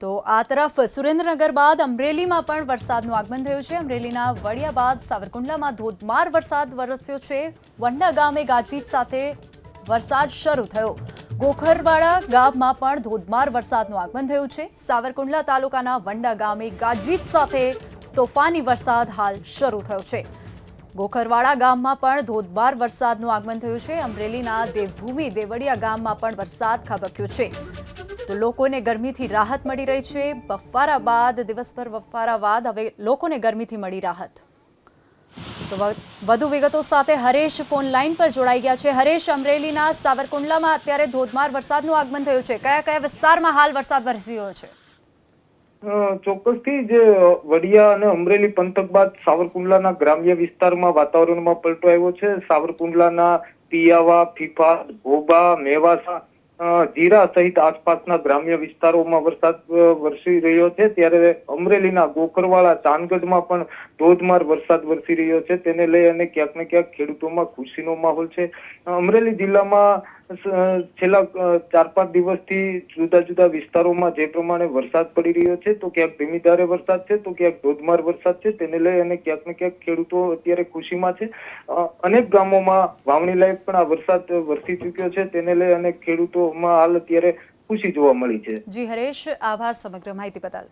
તો આ તરફ સુરેન્દ્રનગર બાદ અમરેલીમાં પણ વરસાદનું આગમન થયું છે. અમરેલીના વડિયા બાદ સાવરકુંડલામાં ધોધમાર વરસાદ વરસ્યો છે. વંડા ગામે ગાજવીજ સાથે વરસાદ શરૂ થયો. ગોખરવાડા ગામમાં પણ ધોધમાર વરસાદનું આગમન થયું છે. સાવરકુંડલા તાલુકાના વંડા ગામે ગાજવીજ સાથે તોફાની વરસાદ હાલ શરૂ થયો છે. ગોખરવાડા ગામમાં પણ ધોધમાર વરસાદનું આગમન થયું છે. અમરેલીના દેવભૂમિ દેવળિયા ગામમાં પણ વરસાદ ખાબક્યો છે. તો લોકોને ગરમીથી રાહત મળી રહી છે. બફારા બાદ, દિવસભર બફારા બાદ હવે લોકોને ગરમીથી મળી રાહત. તો વધુ વિગતો સાથે હરેશ ફોન લાઈન પર જોડાઈ ગયા છે. હરેશ, અમરેલીના સાવરકુંડલામાં અત્યારે ધોધમાર વરસાદનું આગમન થયું છે. કયા કયા વિસ્તારમાં હાલ વરસાદ વરસી રહ્યો છે? ચોક્કસથી જે વડિયા અને અમરેલી પંથક બાદ સાવરકુંડલાના ગ્રામ્ય વિસ્તારમાં વાતાવરણમાં પલટો આવ્યો છે. સાવરકુંડલાના પિયાવા ફીફા ઘોબા મેવાસા જીરા સહિત આસપાસના ગ્રામ્ય વિસ્તારોમાં વરસાદ વરસી રહ્યો છે. ત્યારે અમરેલીના ગોકરવાળા ચાંદગઢમાં પણ ધોધમાર વરસાદ વરસી રહ્યો છે. તેને લઈ અને ક્યાંક ને ક્યાંક ખેડૂતોમાં ખુશીનો માહોલ છે. અમરેલી જિલ્લામાં છેલ્લા ચાર પાંચ દિવસથી જુદા જુદા વિસ્તારોમાં જે પ્રમાણે વરસાદ પડી રહ્યો છે, તો ક્યાંક ધીમી ધારે વરસાદ છે, તો ક્યાંક ધોધમાર વરસાદ છે, તેને લઈ અને ક્યાંક ને ક્યાંક ખેડૂતો અત્યારે ખુશીમાં છે. અનેક ગામોમાં વાવણી લાયક પણ આ વરસાદ વરસી ચૂક્યો છે, તેને લઈ અને ખેડૂતોમાં હાલ અત્યારે ખુશી જોવા મળી છે. જી, હરેશ, આભાર સમગ્ર માહિતી બદલ.